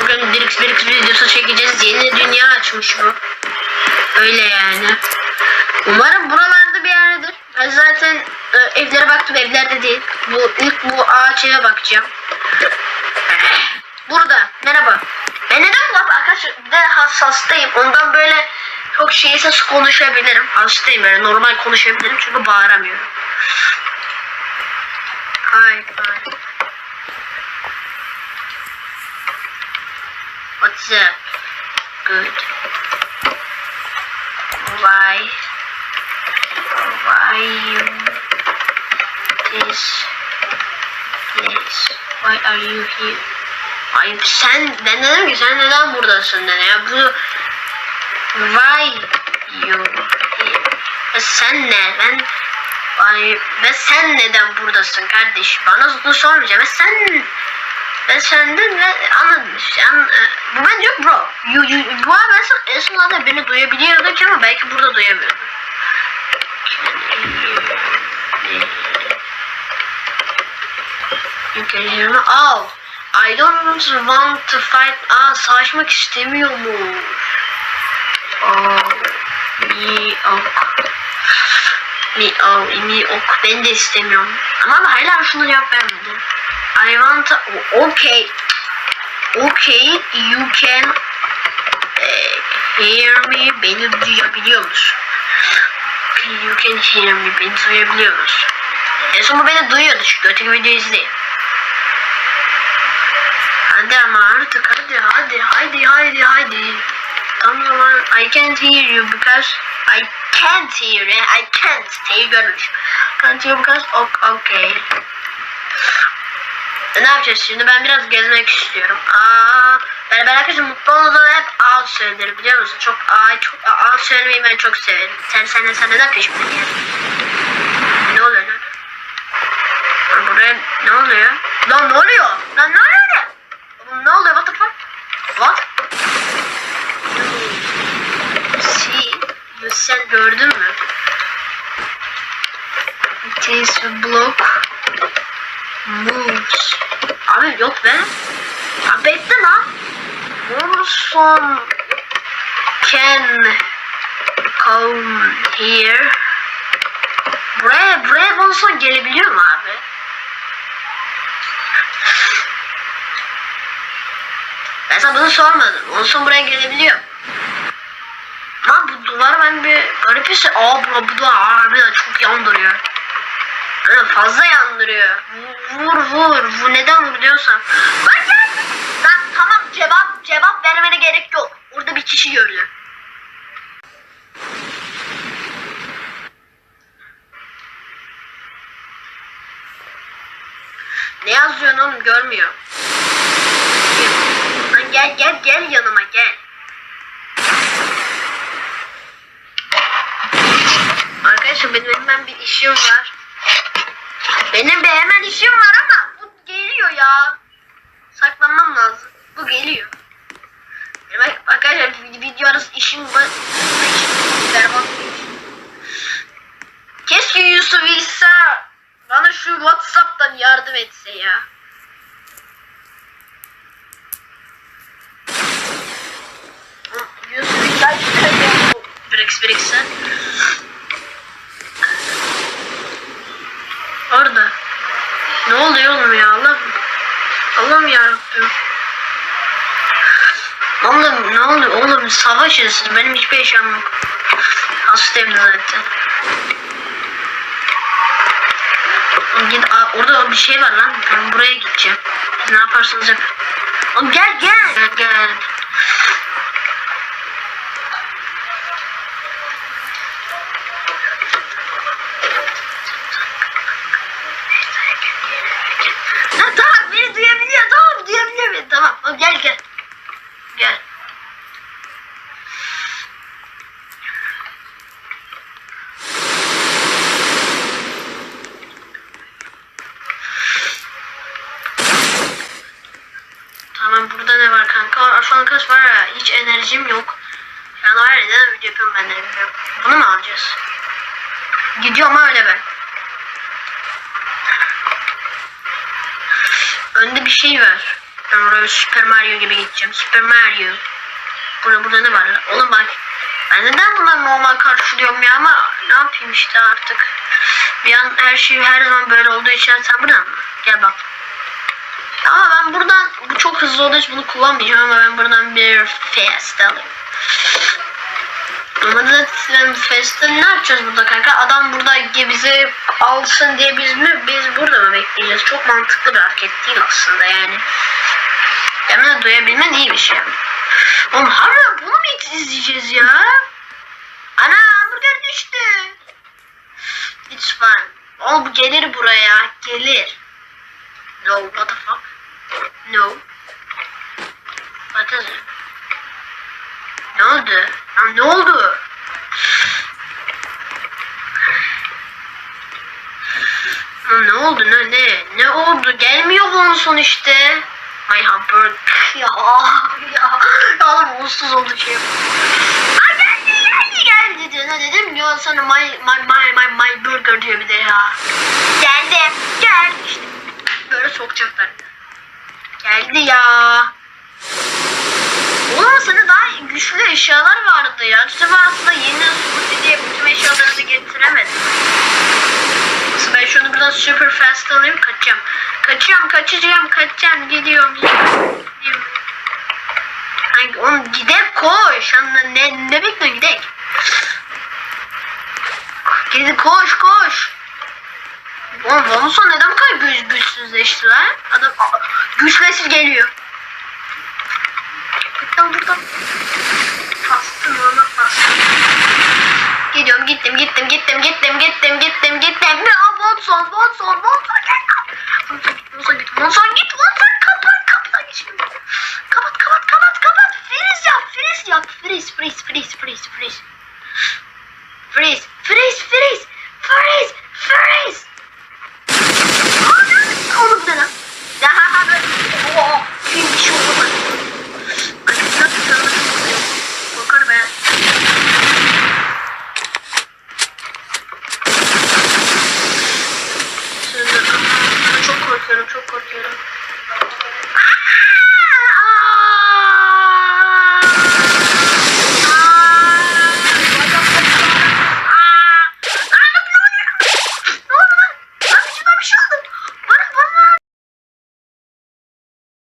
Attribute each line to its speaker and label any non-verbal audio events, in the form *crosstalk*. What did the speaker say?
Speaker 1: Bugün Dirks Birks videosu çekeceğiz. Yeni dünya açmış bu. Öyle yani. Umarım buralarda bir yerdedir. Ben zaten e, evlere baktım evlerde değil. Bu ilk bu ağaçaya bakacağım. Burada. Merhaba. Ben neden bu arkadaşlar bir de hassastayım. Ondan böyle çok şeysiz konuşabilirim. Hastayım böyle normal konuşabilirim çünkü bağıramıyorum. Hi, hi. What's up? Good. Why? Why you this this? Why are you here? Ay sen ben dedim ki sen neden buradasın dedi ya bu Why you here? Ya sen ne? Ben Ay ve sen neden buradasın kardeş? Bana bunu sormayacağım. Ve sen ben senden ve. An, e, bu ben diyor bro. You, you, bu arada ben sonunda beni duyabiliyorduk ama belki burada hear me? Oh. I don't want to fight. Aa savaşmak istemiyormuş. Oh. Mi ok. Mi oh, mi ok. Ben de istemiyorum. Ama hala şunu cevap vermedi. I want to, okay. Okay, you can eh, hear me. Beni duyabiliyor musun? Okay, you can hear me. Beni duyabiliyor musun? En son bu beni duyuyordu çünkü öteki videoyu izleyin. Hadi ama artık hadi hadi hadi hadi hadi. Tamam I can't hear you because I can't hear you. I can't. T'yi görmüş. Can't hear because ok- okay. Ne yapacağız şimdi? Ben biraz gezmek istiyorum. Aa, ben, ben arkadaşım mutlu olduğumda hep ağ söylerim biliyor musun? Çok ağ, çok ağ söylemeyi ben çok severim. Sen sen sen neden peşimde diye. Ne oluyor lan? Buraya ne oluyor? Lan ne oluyor? Lan ne oluyor? Ne oluyor? What the fuck? What? Sen gördün mü? It is a block moves. Abi yok be. Ya bekle lan. Wilson can come here. Buraya, buraya Wilson gelebiliyor mu abi? Ben sana bunu sormadım. Wilson buraya gelebiliyor. Lan bu duvar ben bir garip hissi. Aa bu, bu da harbiden çok yandırıyor. Ha, fazla yandırıyor. Vur vur. Bu neden vur diyorsan. Lan tamam cevap cevap vermene gerek yok. Orada bir kişi gördüm. Ne yazıyorsun oğlum görmüyor. Lan gel gel gel yanıma gel. Arkadaşlar benim hemen bir işim var. Benim bir hemen işim var ama bu geliyor ya. Saklanmam lazım. Bu geliyor. Benim arkadaşlar vid- video arası işim var. Berbat bir. Keşke Yusuf İsa bana şu Whatsapp'tan yardım etse ya. Yusuf İsa Brix Brix'e. Orada. Ne oluyor oğlum ya Allah Allah'ım yarabbim. Oğlum ne oluyor oğlum savaşın siz benim hiçbir eşyam yok. Hastayım zaten. Git, aa, orada bir şey var lan. Ben buraya gideceğim. Siz ne yaparsanız yapın. Oğlum gel gel. Gel gel. Ha, tamam beni duyabiliyor tamam duyabiliyor beni tamam. Oğlum, gel. Gel. Tamam burada ne var kanka? Şu an kaç var ya hiç enerjim yok. Yani var ya neden video yapıyorum ben de bilmiyorum. Bunu mu alacağız? Gidiyorum öyle ben. Önde bir şey var. Ben oraya Super Mario gibi gideceğim. Super Mario. Burada burada ne var? Oğlum bak. Ben neden bunları normal karşılıyorum ya ama ne yapayım işte artık. Bir an her şey her zaman böyle olduğu için sen buradan mı? Gel bak. Ama ben buradan bu çok hızlı olduğu için bunu kullanmayacağım ama ben buradan bir fast alayım. Ama da sen Fast'ı ne yapacağız burada kanka? Adam burada bizi alsın diye biz mi biz burada mı bekleyeceğiz? Çok mantıklı bir hareket değil aslında yani. Hemen duyabilmen iyi bir şey. Oğlum harbiden bunu mu izleyeceğiz ya? Ana hamburger düştü. It's fun. Oğlum gelir buraya. Gelir. No, what the fuck? No. What is it? Ne oldu? Ya ne oldu? Ya ne oldu? Ne ne? Ne oldu? Gelmiyor bunun son işte. My hamburger. *laughs* Ya ya. Ya mutsuz oldu şey. Aa geldi geldi diyor. Ne dedim? Ya sana my my my my my burger diyor bir de ya. Geldi. Geldi işte. Böyle sokacaklar. Geldi ya. Oğlum sana daha güçlü eşyalar vardı ya. Acaba aslında yeni Smoothie diye bütün eşyaları da getiremedim. Nasıl ben şunu buradan super fast alayım kaçacağım. Kaçıyorum kaçacağım kaçacağım gidiyorum. gidiyorum. Hangi oğlum gidek koş. Anla ne ne bekliyor gidek. Gidi koş koş. Oğlum Vonson neden bu kadar güç, güçsüzleşti lan? Adam güçleşir geliyor. Buradan buradan. Bastım ona bastım. Gidiyorum gittim gittim gittim gittim gittim gittim gittim. Ya Watson Watson Watson gel. Watson git Watson git Watson kapat kapat git şimdi. Kapat kapat kapat kapat. Freeze yap freeze yap freeze freeze freeze freeze. Freeze freeze freeze freeze freeze. Ana, Oğlum bu ne lan? Ya ha ha böyle. Oo, bir